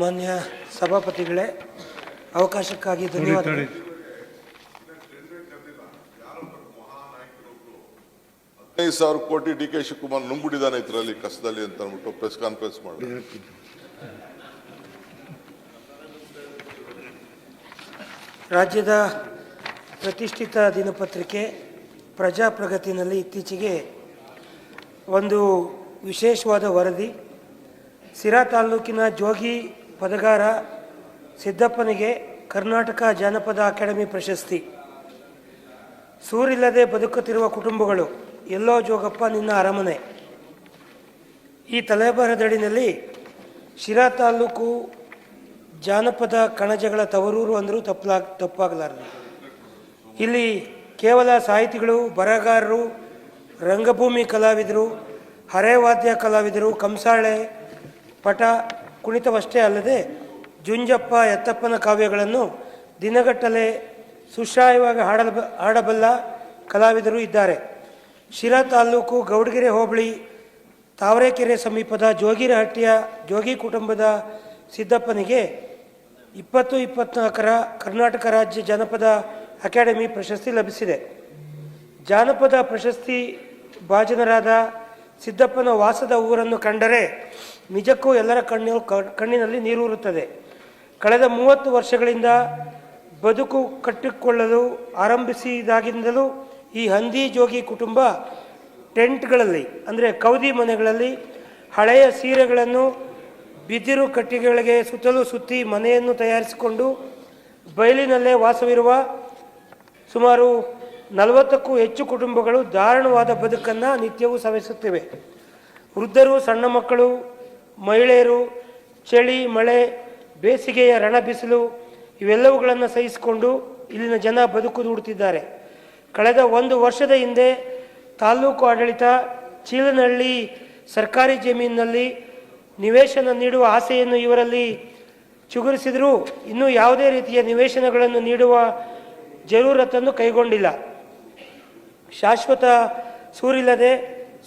ಮಾನ್ಯ ಸಭಾಪತಿಗಳೇ ಅವಕಾಶಕ್ಕಾಗಿ ಧನ್ಯವಾದ. ಹದಿನೈದು ಸಾವಿರ ಕೋಟಿ ಡಿ ಕೆ ಶಿವಕುಮಾರ್ ನುಂಗ್ಬಿಟ್ಟಿದ್ದಾನೆ ಇದರಲ್ಲಿ ಕಸದಲ್ಲಿ ಅಂತ ಅಂದ್ಬಿಟ್ಟು ಪ್ರೆಸ್ ಕಾನ್ಫರೆನ್ಸ್ ಮಾಡಿ. ರಾಜ್ಯದ ಪ್ರತಿಷ್ಠಿತ ದಿನಪತ್ರಿಕೆ ಪ್ರಜಾಪ್ರಗತಿನಲ್ಲಿ ಇತ್ತೀಚೆಗೆ ಒಂದು ವಿಶೇಷವಾದ ವರದಿ. ಸಿರಾ ತಾಲೂಕಿನ ಜೋಗಿ ಪದಗಾರ ಸಿದ್ದಪ್ಪನಿಗೆ ಕರ್ನಾಟಕ ಜಾನಪದ ಅಕಾಡೆಮಿ ಪ್ರಶಸ್ತಿ. ಸೂರಿಲ್ಲದೆ ಬದುಕುತ್ತಿರುವ ಕುಟುಂಬಗಳು, ಎಲ್ಲೋ ಜೋಗಪ್ಪ ನಿನ್ನ ಅರಮನೆ. ಈ ತಲೆಬರದಡಿನಲ್ಲಿ ಶಿರಾ ತಾಲೂಕು ಜಾನಪದ ಕಣಜಗಳ ತವರೂರು ಅಂದರೂ ತಪ್ಪಲಾ ತಪ್ಪಾಗಲಾರದು. ಇಲ್ಲಿ ಕೇವಲ ಸಾಹಿತಿಗಳು, ಬರಹಗಾರರು, ರಂಗಭೂಮಿ ಕಲಾವಿದರು ಹರೆವಾದ್ಯ ಕಲಾವಿದರು, ಕಂಸಾಳೆ, ಪಟ ಕುಣಿತವಷ್ಟೇ ಅಲ್ಲದೆ ಜುಂಜಪ್ಪ, ಎತ್ತಪ್ಪನ ಕಾವ್ಯಗಳನ್ನು ದಿನಗಟ್ಟಲೆ ಸುಶ್ರಾಯವಾಗಿ ಹಾಡಲ, ಹಾಡಬಲ್ಲ ಕಲಾವಿದರು ಇದ್ದಾರೆ. ಶಿರಾ ತಾಲೂಕು ಗೌಡಗೆರೆ ಹೋಬಳಿ, ತಾವರೆಕೆರೆ ಸಮೀಪದ ಜೋಗಿರಹಟ್ಟಿಯ ಜೋಗಿ ಕುಟುಂಬದ ಸಿದ್ದಪ್ಪನಿಗೆ ಇಪ್ಪತ್ತು ಇಪ್ಪತ್ನಾಲ್ಕರ ಕರ್ನಾಟಕ ರಾಜ್ಯ ಜನಪದ ಅಕಾಡೆಮಿ ಪ್ರಶಸ್ತಿ ಲಭಿಸಿದೆ. ಜಾನಪದ ಪ್ರಶಸ್ತಿ ಭಾಜನರಾದ ಸಿದ್ದಪ್ಪನ ವಾಸದ ಊರನ್ನು ಕಂಡರೆ ನಿಜಕ್ಕೂ ಎಲ್ಲರ ಕಣ್ಣು ಕಣ್ಣಿನಲ್ಲಿ ನೀರೂರುತ್ತದೆ. ಕಳೆದ ಮೂವತ್ತು ವರ್ಷಗಳಿಂದ ಬದುಕು ಕಟ್ಟಿಕೊಳ್ಳಲು ಆರಂಭಿಸಿದಾಗಿಂದಲೂ ಈ ಹಂದಿ ಜೋಗಿ ಕುಟುಂಬ ಟೆಂಟ್ಗಳಲ್ಲಿ, ಅಂದರೆ ಕೌದಿ ಮನೆಗಳಲ್ಲಿ ಹಳೆಯ ಸೀರೆಗಳನ್ನು ಬಿದಿರು ಕಟ್ಟಿಗೆಗಳಿಗೆ ಸುತ್ತಲೂ ಸುತ್ತಿ ಮನೆಯನ್ನು ತಯಾರಿಸಿಕೊಂಡು ಬಯಲಿನಲ್ಲೇ ವಾಸವಿರುವ ಸುಮಾರು ನಲವತ್ತಕ್ಕೂ ಹೆಚ್ಚು ಕುಟುಂಬಗಳು ದಾರುಣವಾದ ಬದುಕನ್ನು ನಿತ್ಯವೂ ಸವಿಸುತ್ತಿವೆ. ವೃದ್ಧರು, ಸಣ್ಣ ಮಕ್ಕಳು ಮಹಿಳೆಯರು, ಚಳಿ, ಮಳೆ, ಬೇಸಿಗೆಯ ರಣ ಬಿಸಿಲು ಇವೆಲ್ಲವುಗಳನ್ನು ಸಹಿಸಿಕೊಂಡು ಇಲ್ಲಿನ ಜನ ಬದುಕು ದೂಡುತ್ತಿದ್ದಾರೆ ಕಳೆದ ಒಂದು ವರ್ಷದ ಹಿಂದೆ ತಾಲ್ಲೂಕು ಆಡಳಿತ ಚೀಲನಹಳ್ಳಿ ಸರ್ಕಾರಿ ಜಮೀನಿನಲ್ಲಿ ನಿವೇಶನ ನೀಡುವ ಆಸೆಯನ್ನು ಇವರಲ್ಲಿ ಚಿಗುರಿಸಿದರೂ ಇನ್ನೂ ಯಾವುದೇ ರೀತಿಯ ನಿವೇಶನಗಳನ್ನು ನೀಡುವ ಜರೂರತ್ತನ್ನು ಕೈಗೊಂಡಿಲ್ಲ. ಶಾಶ್ವತ ಸೂರಿಲ್ಲದೆ,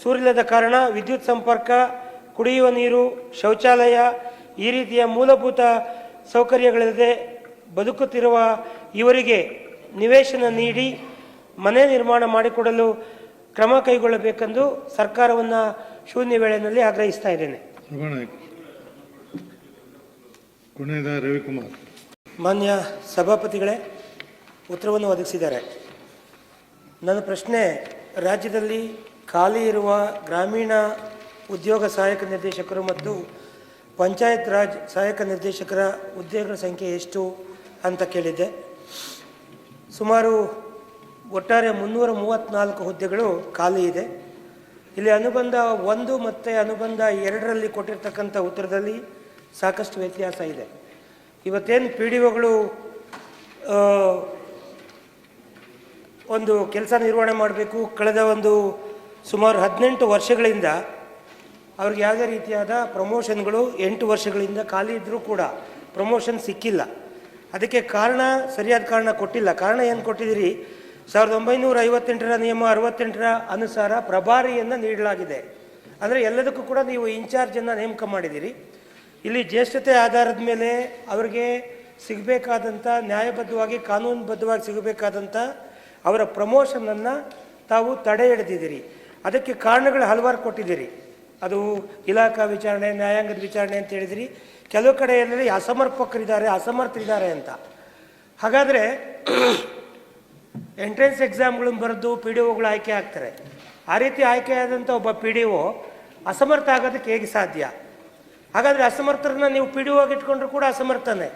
ಸೂರಿಲ್ಲದ ಕಾರಣ ವಿದ್ಯುತ್ ಸಂಪರ್ಕ ಕುಡಿಯುವ ನೀರು ಶೌಚಾಲಯ ಈ ರೀತಿಯ ಮೂಲಭೂತ ಸೌಕರ್ಯಗಳಿಲ್ಲದೆ ಬದುಕುತ್ತಿರುವ ಇವರಿಗೆ ನಿವೇಶನ ನೀಡಿ ಮನೆ ನಿರ್ಮಾಣ ಮಾಡಿಕೊಡಲು ಕ್ರಮ ಕೈಗೊಳ್ಳಬೇಕೆಂದು ಸರ್ಕಾರವನ್ನು ಶೂನ್ಯ ವೇಳೆಯಲ್ಲಿ ಆಗ್ರಹಿಸ್ತಾ ಇದ್ದೇನೆ. ರವಿಕುಮಾರ್. ಮಾನ್ಯ ಸಭಾಪತಿಗಳೇ ಉತ್ತರವನ್ನು ಒದಗಿಸಿದ್ದಾರೆ. ನನ್ನ ಪ್ರಶ್ನೆ ರಾಜ್ಯದಲ್ಲಿ ಖಾಲಿ ಇರುವ ಗ್ರಾಮೀಣ ಉದ್ಯೋಗ ಸಹಾಯಕ ನಿರ್ದೇಶಕರು ಮತ್ತು ಪಂಚಾಯತ್ ರಾಜ್ ಸಹಾಯಕ ನಿರ್ದೇಶಕರ ಹುದ್ದೆಗಳ ಸಂಖ್ಯೆ ಎಷ್ಟು ಅಂತ ಕೇಳಿದ್ದೆ. ಸುಮಾರು ಒಟ್ಟಾರೆ ಮುನ್ನೂರ ಮೂವತ್ತ್ನಾಲ್ಕು ಹುದ್ದೆಗಳು ಖಾಲಿ ಇದೆ. ಇಲ್ಲಿ ಅನುಬಂಧ ಒಂದು ಮತ್ತು ಅನುಬಂಧ ಎರಡರಲ್ಲಿ ಕೊಟ್ಟಿರ್ತಕ್ಕಂಥ ಉತ್ತರದಲ್ಲಿ ಸಾಕಷ್ಟು ವ್ಯತ್ಯಾಸ ಇದೆ. ಇವತ್ತೇನು ಪಿ ಡಿ ಒಗಳು ಒಂದು ಕೆಲಸ ನಿರ್ವಹಣೆ ಮಾಡಬೇಕು. ಕಳೆದ ಒಂದು ಸುಮಾರು ಹದಿನೆಂಟು ವರ್ಷಗಳಿಂದ ಅವ್ರಿಗೆ ಯಾವುದೇ ರೀತಿಯಾದ ಪ್ರಮೋಷನ್ಗಳು ಎಂಟು ವರ್ಷಗಳಿಂದ ಖಾಲಿ ಇದ್ದರೂ ಕೂಡ ಪ್ರಮೋಷನ್ ಸಿಕ್ಕಿಲ್ಲ. ಅದಕ್ಕೆ ಕಾರಣ ಸರಿಯಾದ ಕಾರಣ ಕೊಟ್ಟಿಲ್ಲ. ಕಾರಣ ಏನು ಕೊಟ್ಟಿದ್ದೀರಿ? ಸಾವಿರದ ಒಂಬೈನೂರ ಐವತ್ತೆಂಟರ ನಿಯಮ ಅರವತ್ತೆಂಟರ ಅನುಸಾರ ಪ್ರಭಾರಿಯನ್ನು ನೀಡಲಾಗಿದೆ. ಅಂದರೆ ಎಲ್ಲದಕ್ಕೂ ಕೂಡ ನೀವು ಇನ್ಚಾರ್ಜನ್ನು ನೇಮಕ ಮಾಡಿದ್ದೀರಿ. ಇಲ್ಲಿ ಜ್ಯೇಷ್ಠತೆ ಆಧಾರದ ಮೇಲೆ ಅವರಿಗೆ ಸಿಗಬೇಕಾದಂಥ ನ್ಯಾಯಬದ್ಧವಾಗಿ, ಕಾನೂನುಬದ್ಧವಾಗಿ ಸಿಗಬೇಕಾದಂಥ ಅವರ ಪ್ರಮೋಷನನ್ನು ತಾವು ತಡೆ ಹಿಡಿದಿದ್ದೀರಿ ಅದಕ್ಕೆ ಕಾರಣಗಳು ಹಲವಾರು ಕೊಟ್ಟಿದ್ದೀರಿ. ಅದು ಇಲಾಖಾ ವಿಚಾರಣೆ, ನ್ಯಾಯಾಂಗದ ವಿಚಾರಣೆ ಅಂತ ಹೇಳಿದ್ರಿ. ಕೆಲವು ಕಡೆಯಲ್ಲಿ ಅಸಮರ್ಪಕರಿದ್ದಾರೆ, ಅಸಮರ್ಥರಿದ್ದಾರೆ ಅಂತ. ಹಾಗಾದರೆ ಎಂಟ್ರೆನ್ಸ್ ಎಕ್ಸಾಮ್ಗಳನ್ನು ಬರೆದು ಪಿ ಡಿ ಒಗಳು ಆಯ್ಕೆ ಆಗ್ತಾರೆ. ಆ ರೀತಿ ಆಯ್ಕೆ ಆಯ್ಕೆಯಾದಂಥ ಒಬ್ಬ ಪಿ ಡಿ ಒ ಅಸಮರ್ಥ ಆಗೋದಕ್ಕೆ ಹೇಗೆ ಸಾಧ್ಯ? ಹಾಗಾದರೆ ಅಸಮರ್ಥರನ್ನ ನೀವು ಪಿ ಡಿ ಒಗೆ ಇಟ್ಕೊಂಡ್ರು ಕೂಡ ಅಸಮರ್ಥನೇ.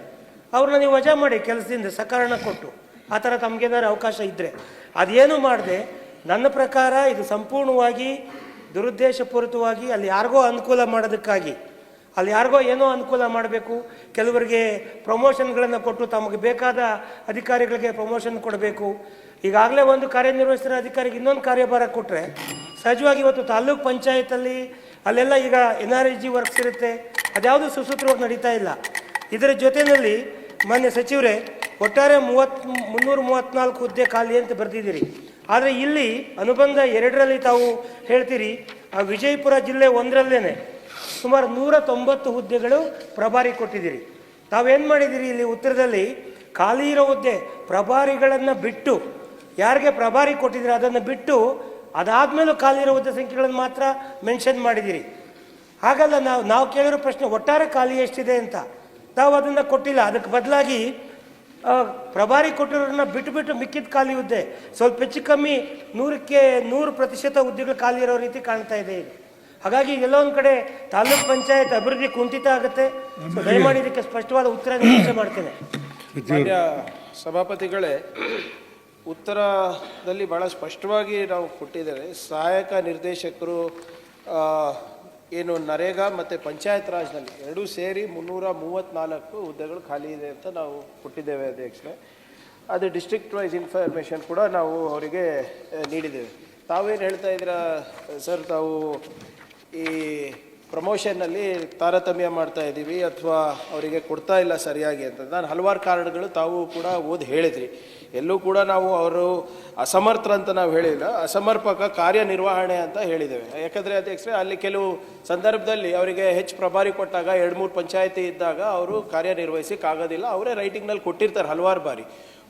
ಅವ್ರನ್ನ ನೀವು ವಜಾ ಮಾಡಿ ಕೆಲಸದಿಂದ, ಸಕಾರಣ ಕೊಟ್ಟು. ಆ ಥರ ತಮಗೇನಾದ್ರು ಅವಕಾಶ ಇದ್ದರೆ ಅದೇನು ಮಾಡದೆ, ನನ್ನ ಪ್ರಕಾರ ಇದು ಸಂಪೂರ್ಣವಾಗಿ ದುರುದ್ದೇಶಪೂರಿತವಾಗಿ ಅಲ್ಲಿ ಯಾರಿಗೋ ಅನುಕೂಲ ಮಾಡೋದಕ್ಕಾಗಿ, ಅಲ್ಲಿ ಯಾರಿಗೋ ಏನೋ ಅನುಕೂಲ ಮಾಡಬೇಕು, ಕೆಲವರಿಗೆ ಪ್ರಮೋಷನ್ಗಳನ್ನು ಕೊಟ್ಟು ತಮಗೆ ಬೇಕಾದ ಅಧಿಕಾರಿಗಳಿಗೆ ಪ್ರಮೋಷನ್ ಕೊಡಬೇಕು. ಈಗಾಗಲೇ ಒಂದು ಕಾರ್ಯನಿರ್ವಹಿಸಿದ ಅಧಿಕಾರಿಗೆ ಇನ್ನೊಂದು ಕಾರ್ಯಭಾರ ಕೊಟ್ಟರೆ ಸಹಜವಾಗಿ ಇವತ್ತು ತಾಲ್ಲೂಕು ಪಂಚಾಯತಲ್ಲಿ ಅಲ್ಲೆಲ್ಲ ಈಗ ಎನ್ ಆರ್ ಜಿ ವರ್ಕ್ಸ್ ಇರುತ್ತೆ, ಅದ್ಯಾವುದು ಸುಸೂತ್ರವಾಗಿ ನಡೀತಾ ಇಲ್ಲ. ಇದರ ಜೊತೆಯಲ್ಲಿ ಮಾನ್ಯ ಸಚಿವರೇ, ಒಟ್ಟಾರೆ ಮೂವತ್ ಮುನ್ನೂರ ಮೂವತ್ತ್ನಾಲ್ಕು ಹುದ್ದೆ ಖಾಲಿ ಅಂತ ಬರೆದಿದ್ದೀರಿ. ಆದರೆ ಇಲ್ಲಿ ಅನುಬಂಧ ಎರಡರಲ್ಲಿ ತಾವು ಹೇಳ್ತೀರಿ, ಆ ವಿಜಯಪುರ ಜಿಲ್ಲೆ ಒಂದರಲ್ಲೇನೆ ಸುಮಾರು ನೂರ ತೊಂಬತ್ತು ಹುದ್ದೆಗಳು ಪ್ರಭಾರಿ ಕೊಟ್ಟಿದ್ದೀರಿ. ತಾವೇನು ಮಾಡಿದ್ದೀರಿ ಇಲ್ಲಿ ಉತ್ತರದಲ್ಲಿ? ಖಾಲಿ ಇರೋ ಹುದ್ದೆ, ಪ್ರಭಾರಿಗಳನ್ನು ಬಿಟ್ಟು, ಯಾರಿಗೆ ಪ್ರಭಾರಿ ಕೊಟ್ಟಿದ್ದೀರಿ ಅದನ್ನು ಬಿಟ್ಟು, ಅದಾದಮೇಲೂ ಖಾಲಿ ಇರೋ ಹುದ್ದೆ ಸಂಖ್ಯೆಗಳನ್ನು ಮಾತ್ರ ಮೆನ್ಷನ್ ಮಾಡಿದ್ದೀರಿ. ಹಾಗಲ್ಲ, ನಾವು ನಾವು ಕೇಳಿರೋ ಪ್ರಶ್ನೆ ಒಟ್ಟಾರೆ ಖಾಲಿ ಎಷ್ಟಿದೆ ಅಂತ. ತಾವು ಅದನ್ನು ಕೊಟ್ಟಿಲ್ಲ. ಅದಕ್ಕೆ ಬದಲಾಗಿ ಪ್ರಭಾರಿ ಕೊಟ್ಟಿರೋರನ್ನ ಬಿಟ್ಟು ಬಿಟ್ಟು ಮಿಕ್ಕಿದ ಖಾಲಿ ಹುದ್ದೆ. ಸ್ವಲ್ಪ ಹೆಚ್ಚು ಕಮ್ಮಿ ನೂರಕ್ಕೆ ನೂರು ಪ್ರತಿಶತ ಹುದ್ದೆಗಳು ಖಾಲಿ ಇರೋ ರೀತಿ ಕಾಣ್ತಾ ಇದೆ ಹಾಗಾಗಿ ಎಲ್ಲೋ ಒಂದು ಕಡೆ ತಾಲೂಕ್ ಪಂಚಾಯತ್ ಅಭಿವೃದ್ಧಿ ಕುಂಠಿತ ಆಗುತ್ತೆ. ದಯಮಾಡಿ ಇದಕ್ಕೆ ಸ್ಪಷ್ಟವಾದ ಉತ್ತರ ನಿರೀಕ್ಷೆ ಮಾಡ್ತೇನೆ. ಸಭಾಪತಿಗಳೇ ಉತ್ತರದಲ್ಲಿ ಭಾಳ ಸ್ಪಷ್ಟವಾಗಿ ನಾವು ಕೊಟ್ಟಿದ್ದೇವೆ. ಸಹಾಯಕ ನಿರ್ದೇಶಕರು ಆ, ಏನು ನರೇಗಾ ಮತ್ತು ಪಂಚಾಯತ್ ರಾಜ್ನಲ್ಲಿ ಎರಡೂ ಸೇರಿ ಮುನ್ನೂರ ಮೂವತ್ತ್ನಾಲ್ಕು ಹುದ್ದೆಗಳು ಖಾಲಿ ಇದೆ ಅಂತ ನಾವು ಕೊಟ್ಟಿದ್ದೇವೆ ಅಧ್ಯಕ್ಷರೇ. ಅದು ಡಿಸ್ಟ್ರಿಕ್ಟ್ ವೈಸ್ ಇನ್ಫಾರ್ಮೇಷನ್ ಕೂಡ ನಾವು ಅವರಿಗೆ ನೀಡಿದ್ದೇವೆ. ತಾವೇನು ಹೇಳ್ತಾ ಇದ್ದೀರಾ, ಸರ್, ತಾವು ಈ ಪ್ರಮೋಷನ್ನಲ್ಲಿ ತಾರತಮ್ಯ ಮಾಡ್ತಾ ಇದ್ದೀವಿ ಅಥವಾ ಅವರಿಗೆ ಕೊಡ್ತಾ ಇಲ್ಲ ಸರಿಯಾಗಿ ಅಂತ. ನಾನು ಹಲವಾರು ಕಾರಣಗಳು ತಾವು ಕೂಡ ಓದಿ ಹೇಳಿದ್ರಿ. ಎಲ್ಲೂ ಕೂಡ ನಾವು ಅವರು ಅಸಮರ್ಥ ಅಂತ ನಾವು ಹೇಳಿಲ್ಲ. ಅಸಮರ್ಪಕ ಕಾರ್ಯನಿರ್ವಹಣೆ ಅಂತ ಹೇಳಿದ್ದೇವೆ. ಯಾಕಂದರೆ ಅಧ್ಯಕ್ಷರೇ, ಅಲ್ಲಿ ಕೆಲವು ಸಂದರ್ಭದಲ್ಲಿ ಅವರಿಗೆ ಹೆಚ್ಚು ಪ್ರಭಾರಿ ಕೊಟ್ಟಾಗ ಎರಡು ಮೂರು ಪಂಚಾಯಿತಿ ಇದ್ದಾಗ ಅವರು ಕಾರ್ಯನಿರ್ವಹಿಸೋಕ್ಕಾಗೋದಿಲ್ಲ ಅವರೇ ರೈಟಿಂಗ್ನಲ್ಲಿ ಕೊಟ್ಟಿರ್ತಾರೆ ಹಲವಾರು ಬಾರಿ.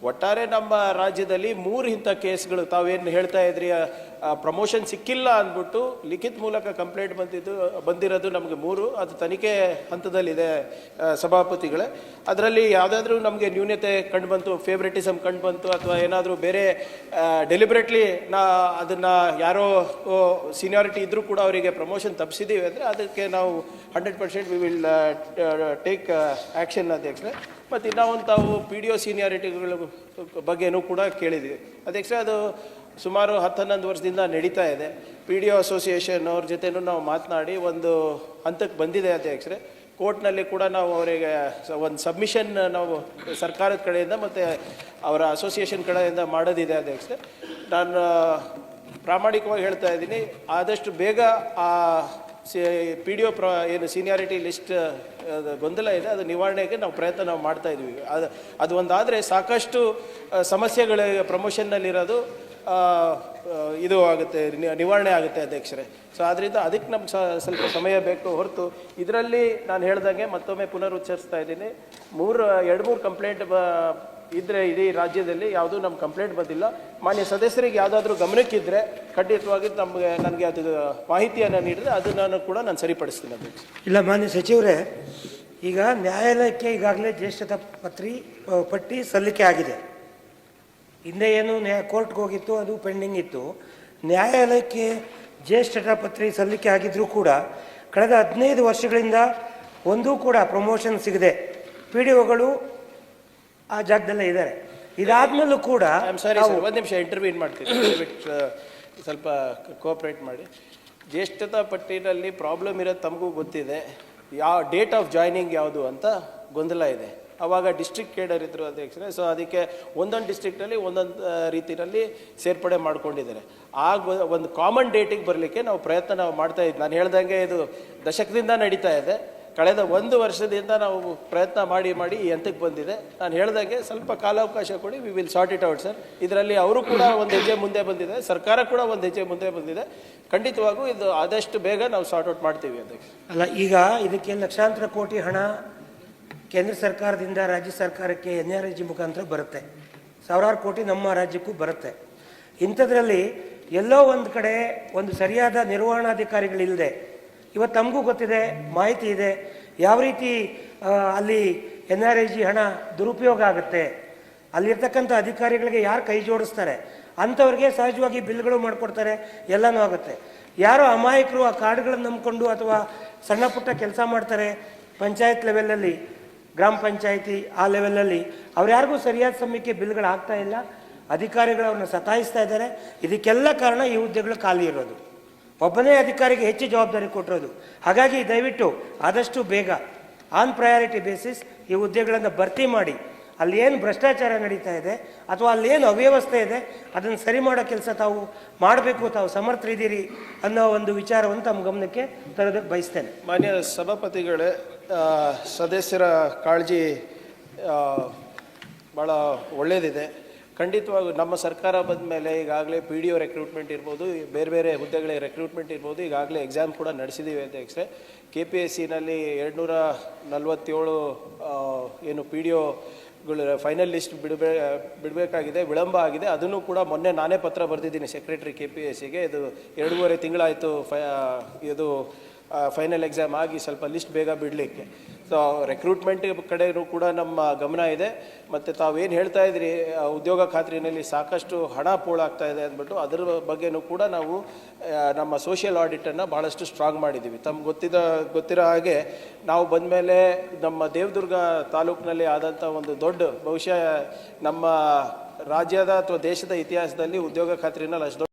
ಒಟ್ಟಾರೆ ನಮ್ಮ ರಾಜ್ಯದಲ್ಲಿ ಮೂರು ಇಂಥ ಕೇಸ್ಗಳು. ತಾವೇನು ಹೇಳ್ತಾ ಇದ್ರಿ ಪ್ರಮೋಷನ್ ಸಿಕ್ಕಿಲ್ಲ ಅಂದ್ಬಿಟ್ಟು ಲಿಖಿತ್ ಮೂಲಕ ಕಂಪ್ಲೇಂಟ್ ಬಂದಿದ್ದು, ಬಂದಿರೋದು ನಮಗೆ ಮೂರು. ಅದು ತನಿಖೆ ಹಂತದಲ್ಲಿದೆ ಸಭಾಪತಿಗಳೇ. ಅದರಲ್ಲಿ ಯಾವುದಾದ್ರೂ ನಮಗೆ ನ್ಯೂನ್ಯತೆ ಕಂಡುಬಂತು ಫೇವ್ರೆಟಿಸಮ್ ಕಂಡುಬಂತು ಅಥವಾ ಏನಾದರೂ ಬೇರೆ ಡೆಲಿಬ್ರೇಟ್ಲಿ ನಾ ಅದನ್ನು ಯಾರೋ ಸೀನಿಯಾರಿಟಿ ಇದ್ದರೂ ಕೂಡ ಅವರಿಗೆ ಪ್ರಮೋಷನ್ ತಪ್ಪಿಸಿದ್ದೀವಿ ಅಂದರೆ ಅದಕ್ಕೆ ನಾವು hundred percent we will take action ಅಧ್ಯಕ್ಷರೇ. ಮತ್ತು ಇನ್ನೂ ಒಂದು ತಾವು ಪಿ ಡಿ ಒ ಸೀನಿಯಾರಿಟಿಗಳ ಬಗ್ಗೆನೂ ಕೂಡ ಕೇಳಿದ್ವಿ. ಅಧ್ಯಕ್ಷರೇ ಅದು ಸುಮಾರು ಹತ್ತು ಹನ್ನೊಂದು ವರ್ಷದಿಂದ ನಡೀತಾ ಇದೆ. ಪಿ ಡಿ ಒ ಅಸೋಸಿಯೇಷನ್ ಅವ್ರ ಜೊತೆನೂ ನಾವು ಮಾತನಾಡಿ ಒಂದು ಹಂತಕ್ಕೆ ಬಂದಿದೆ ಅಧ್ಯಕ್ಷರೆ ಕೋರ್ಟ್ನಲ್ಲಿ ಕೂಡ ನಾವು ಅವರಿಗೆ ಒಂದು ಸಬ್ಮಿಷನ್ ನಾವು ಸರ್ಕಾರದ ಕಡೆಯಿಂದ ಮತ್ತು ಅವರ ಅಸೋಸಿಯೇಷನ್ ಕಡೆಯಿಂದ ಮಾಡೋದಿದೆ ಅಧ್ಯಕ್ಷರೇ ನಾನು ಪ್ರಾಮಾಣಿಕವಾಗಿ ಹೇಳ್ತಾ ಇದ್ದೀನಿ. ಆದಷ್ಟು ಬೇಗ ಆ ಪಿ ಡಿ ಒ ಪ್ರ, ಏನು ಸೀನಿಯಾರಿಟಿ ಲಿಸ್ಟ್ ಗೊಂದಲ ಇದೆ, ಅದು ನಿವಾರಣೆಗೆ ನಾವು ಪ್ರಯತ್ನ ನಾವು ಮಾಡ್ತಾ ಇದ್ವಿ ಅದು ಅದು ಒಂದಾದರೆ ಸಾಕಷ್ಟು ಸಮಸ್ಯೆಗಳ ಪ್ರಮೋಷನ್ನಲ್ಲಿರೋದು ಇದು ಆಗುತ್ತೆ ನಿವಾರಣೆ ಆಗುತ್ತೆ ಅಧ್ಯಕ್ಷರೇ. ಸೊ ಆದ್ದರಿಂದ ಅದಕ್ಕೆ ನಮ್ಗೆ ಸ್ವಲ್ಪ ಸಮಯ ಬೇಕು ಹೊರತು, ಇದರಲ್ಲಿ ನಾನು ಹೇಳ್ದಂಗೆ ಮತ್ತೊಮ್ಮೆ ಪುನರುಚ್ಚರಿಸ್ತಾ ಇದ್ದೀನಿ. ಮೂರು ಎರಡು ಮೂರು ಕಂಪ್ಲೇಂಟ್ ಬ ಇದ್ರೆ ಇಡೀ ರಾಜ್ಯದಲ್ಲಿ ಯಾವುದೂ ನಮ್ಮ ಕಂಪ್ಲೇಂಟ್ ಬಂದಿಲ್ಲ. ಮಾನ್ಯ ಸದಸ್ಯರಿಗೆ ಯಾವುದಾದ್ರೂ ಗಮನಕ್ಕಿದ್ರೆ ಖಂಡಿತವಾಗಿ ನಮಗೆ ನನಗೆ ಅದು ಮಾಹಿತಿಯನ್ನು ನೀಡಿದರೆ ಅದು ನಾನು ಕೂಡ ನಾನು ಸರಿಪಡಿಸ್ತೀನಿ ಅದು ಇಲ್ಲ, ಮಾನ್ಯ ಸಚಿವರೇ, ಈಗ ನ್ಯಾಯಾಲಯಕ್ಕೆ ಈಗಾಗಲೇ ಜ್ಯೇಷ್ಠತಾ ಪತ್ರಿ ಪಟ್ಟಿ ಸಲ್ಲಿಕೆ ಆಗಿದೆ. ಹಿಂದೆ ಏನು ನ್ಯಾಯ ಕೋರ್ಟ್ಗೆ ಹೋಗಿತ್ತು, ಅದು ಪೆಂಡಿಂಗ್ ಇತ್ತು. ನ್ಯಾಯಾಲಯಕ್ಕೆ ಜ್ಯೇಷ್ಠತಾ ಪತ್ರಿ ಸಲ್ಲಿಕೆ ಆಗಿದ್ದರೂ ಕೂಡ ಕಳೆದ ಹದಿನೈದು ವರ್ಷಗಳಿಂದ ಒಂದೂ ಕೂಡ ಪ್ರಮೋಷನ್ ಸಿಗದೆ, ಪಿ ಡಿ ಒಗಳು ಆ ಜಾಗದಲ್ಲೇ ಇದ್ದಾರೆ. ಇದಾದ್ಮೇಲೂ ಕೂಡ ಸಾರಿ ಒಂದು ನಿಮಿಷ ಇಂಟರ್ವ್ಯೂ ಮಾಡ್ತೀನಿ ದಯವಿಟ್ಟು ಸ್ವಲ್ಪ ಕೋಆಪ್ರೇಟ್ ಮಾಡಿ. ಜ್ಯೇಷ್ಠತಾ ಪಟ್ಟಿನಲ್ಲಿ ಪ್ರಾಬ್ಲಮ್ ಇರೋದು ತಮಗೂ ಗೊತ್ತಿದೆ. ಯಾವ ಡೇಟ್ ಆಫ್ ಜಾಯ್ನಿಂಗ್ ಯಾವುದು ಅಂತ ಗೊಂದಲ ಇದೆ. ಅವಾಗ ಡಿಸ್ಟ್ರಿಕ್ಟ್ ಕೇಡರ್ ಇದ್ರು ಅಧ್ಯಕ್ಷರೇ ಸೊ ಅದಕ್ಕೆ ಒಂದೊಂದು ಡಿಸ್ಟ್ರಿಕ್ಟಲ್ಲಿ ಒಂದೊಂದು ರೀತಿಯಲ್ಲಿ ಸೇರ್ಪಡೆ ಮಾಡ್ಕೊಂಡಿದ್ದಾರೆ. ಆ ಒಂದು ಕಾಮನ್ ಡೇಟಿಗೆ ಬರಲಿಕ್ಕೆ ನಾವು ಪ್ರಯತ್ನ ನಾವು ಮಾಡ್ತಾ ಇದ್ವಿ. ನಾನು ಹೇಳ್ದಂಗೆ ಇದು ದಶಕದಿಂದ ನಡೀತಾ ಇದೆ. ಕಳೆದ ಒಂದು ವರ್ಷದಿಂದ ನಾವು ಪ್ರಯತ್ನ ಮಾಡಿ ಮಾಡಿ ಈ ಹಂತಕ್ಕೆ ಬಂದಿದೆ. ನಾನು ಹೇಳ್ದಂಗೆ ಸ್ವಲ್ಪ ಕಾಲಾವಕಾಶ ಕೊಡಿ we will sort it out sir ಇದರಲ್ಲಿ ಅವರು ಕೂಡ ಒಂದು ಹೆಜ್ಜೆ ಮುಂದೆ ಬಂದಿದೆ ಸರ್ಕಾರ ಕೂಡ ಒಂದು ಹೆಜ್ಜೆ ಮುಂದೆ ಬಂದಿದೆ. ಖಂಡಿತವಾಗೂ ಇದು ಆದಷ್ಟು ಬೇಗ ನಾವು ಸಾರ್ಟ್ ಔಟ್ ಮಾಡ್ತೀವಿ ಅಧ್ಯಕ್ಷ. ಅಲ್ಲ, ಈಗ ಇದಕ್ಕೆ ಲಕ್ಷಾಂತರ ಕೋಟಿ ಹಣ ಕೇಂದ್ರ ಸರ್ಕಾರದಿಂದ ರಾಜ್ಯ ಸರ್ಕಾರಕ್ಕೆ ಎನ್ ಆರ್ ಜಿ ಮುಖಾಂತರ ಬರುತ್ತೆ. ಸಾವಿರಾರು ಕೋಟಿ ನಮ್ಮ ರಾಜ್ಯಕ್ಕೂ ಬರುತ್ತೆ. ಇಂಥದ್ರಲ್ಲಿ ಎಲ್ಲೋ ಒಂದು ಕಡೆ ಒಂದು ಸರಿಯಾದ ನಿರ್ವಹಣಾಧಿಕಾರಿಗಳಿಲ್ಲದೆ ಇವತ್ತು ತಮಗೂ ಗೊತ್ತಿದೆ, ಮಾಹಿತಿ ಇದೆ. ಯಾವ ರೀತಿ ಅಲ್ಲಿ ಎನ್ ಆರ್ ಐ ಜಿ ಹಣ ದುರುಪಯೋಗ ಆಗುತ್ತೆ, ಅಲ್ಲಿರ್ತಕ್ಕಂಥ ಅಧಿಕಾರಿಗಳಿಗೆ ಯಾರು ಕೈ ಜೋಡಿಸ್ತಾರೆ, ಅಂಥವ್ರಿಗೆ ಸಹಜವಾಗಿ ಬಿಲ್ಗಳು ಮಾಡಿಕೊಡ್ತಾರೆ, ಎಲ್ಲನೂ ಆಗುತ್ತೆ. ಯಾರೋ ಅಮಾಯಕರು ಆ ಕಾರ್ಡ್ಗಳನ್ನು ನಂಬಿಕೊಂಡು ಅಥವಾ ಸಣ್ಣ ಪುಟ್ಟ ಕೆಲಸ ಮಾಡ್ತಾರೆ, ಪಂಚಾಯತ್ ಲೆವೆಲಲ್ಲಿ, ಗ್ರಾಮ ಪಂಚಾಯಿತಿ ಆ ಲೆವೆಲಲ್ಲಿ ಯಾರಿಗೂ ಸರಿಯಾದ ಸಮಯಕ್ಕೆ ಬಿಲ್ಗಳು ಆಗ್ತಾ ಇಲ್ಲ, ಅಧಿಕಾರಿಗಳು ಅವ್ರನ್ನ ಸತಾಯಿಸ್ತಾ ಇದ್ದಾರೆ. ಇದಕ್ಕೆಲ್ಲ ಕಾರಣ ಈ ಹುದ್ದೆಗಳು ಖಾಲಿ ಇರೋದು. ಒಬ್ಬನೇ ಅಧಿಕಾರಿಗೆ ಹೆಚ್ಚು ಜವಾಬ್ದಾರಿ ಕೊಟ್ಟಿರೋದು. ಹಾಗಾಗಿ ದಯವಿಟ್ಟು ಆದಷ್ಟು ಬೇಗ ಆನ್ ಪ್ರಯಾರಿಟಿ ಬೇಸಿಸ್ ಈ ಹುದ್ದೆಗಳನ್ನು ಭರ್ತಿ ಮಾಡಿ. ಅಲ್ಲಿ ಏನು ಭ್ರಷ್ಟಾಚಾರ ನಡೀತಾ ಇದೆ ಅಥವಾ ಅಲ್ಲಿ ಏನು ಅವ್ಯವಸ್ಥೆ ಇದೆ, ಅದನ್ನು ಸರಿ ಮಾಡೋ ಕೆಲಸ ತಾವು ಮಾಡಬೇಕು, ತಾವು ಸಮರ್ಥರಿದ್ದೀರಿ ಅನ್ನೋ ಒಂದು ವಿಚಾರವನ್ನು ತಮ್ಮ ಗಮನಕ್ಕೆ ತರೋದಕ್ಕೆ ಬಯಸ್ತೇನೆ. ಮಾನ್ಯ ಸಭಾಪತಿಗಳೇ ಸದಸ್ಯರ ಕಾಳಜಿ ಭಾಳ ಒಳ್ಳೆಯದಿದೆ ಖಂಡಿತವಾಗೂ ನಮ್ಮ ಸರ್ಕಾರ ಬಂದ ಮೇಲೆ ಈಗಾಗಲೇ ಪಿ ಡಿ ಒ ರೆಕ್ರೂಟ್ಮೆಂಟ್ ಇರ್ಬೋದು, ಬೇರೆ ಬೇರೆ ಹುದ್ದೆಗಳ ರೆಕ್ರೂಟ್ಮೆಂಟ್ ಇರ್ಬೋದು, ಈಗಾಗಲೇ ಎಕ್ಸಾಮ್ ಕೂಡ ನಡೆಸಿದ್ದೀವಿ ಅಧ್ಯಕ್ಷರೇ ಕೆ ಪಿ ಎಸ್ ಸಿನಲ್ಲಿ ಎರಡುನೂರ ನಲ್ವತ್ತೇಳು ಏನು ಪಿ ಡಿ ಒಗಳು ಫೈನಲ್ ಲಿಸ್ಟ್ ಬಿಡಬೇ, ಬಿಡಬೇಕಾಗಿದೆ, ವಿಳಂಬ ಆಗಿದೆ. ಅದನ್ನು ಕೂಡ ಮೊನ್ನೆ ನಾನೇ ಪತ್ರ ಬರೆದಿದ್ದೀನಿ ಸೆಕ್ರೆಟರಿ ಕೆ ಪಿ ಎಸ್ ಸಿಗೆ ಇದು ಎರಡೂವರೆ ತಿಂಗಳಾಯಿತು, ಫ ಇದು ಫೈನಲ್ ಎಕ್ಸಾಮ್ ಆಗಿ ಸ್ವಲ್ಪ ಲಿಸ್ಟ್ ಬೇಗ ಬಿಡಲಿಕ್ಕೆ. ಸೊ ರೆಕ್ರೂಟ್ಮೆಂಟ್ ಕಡೆಯೂ ಕೂಡ ನಮ್ಮ ಗಮನ ಇದೆ. ಮತ್ತು ತಾವೇನು ಹೇಳ್ತಾ ಇದ್ರಿ ಉದ್ಯೋಗ ಖಾತ್ರಿನಲ್ಲಿ ಸಾಕಷ್ಟು ಹಣ ಪೋಳಾಗ್ತಾ ಇದೆ ಅಂದ್ಬಿಟ್ಟು ಅದರ ಬಗ್ಗೆನೂ ಕೂಡ ನಾವು ನಮ್ಮ ಸೋಷಿಯಲ್ ಆಡಿಟನ್ನು ಭಾಳಷ್ಟು ಸ್ಟ್ರಾಂಗ್ ಮಾಡಿದ್ದೀವಿ ತಮ್ಗೆ ಗೊತ್ತಿದ, ಗೊತ್ತಿರೋ ಹಾಗೆ ನಾವು ಬಂದ ಮೇಲೆ ನಮ್ಮ ದೇವದುರ್ಗ ತಾಲೂಕಿನಲ್ಲಿ ಆದಂಥ ಒಂದು ದೊಡ್ಡ, ಬಹುಶಃ ನಮ್ಮ ರಾಜ್ಯದ ಅಥವಾ ದೇಶದ ಇತಿಹಾಸದಲ್ಲಿ ಉದ್ಯೋಗ ಖಾತ್ರಿನಲ್ಲಿ ಅಷ್ಟು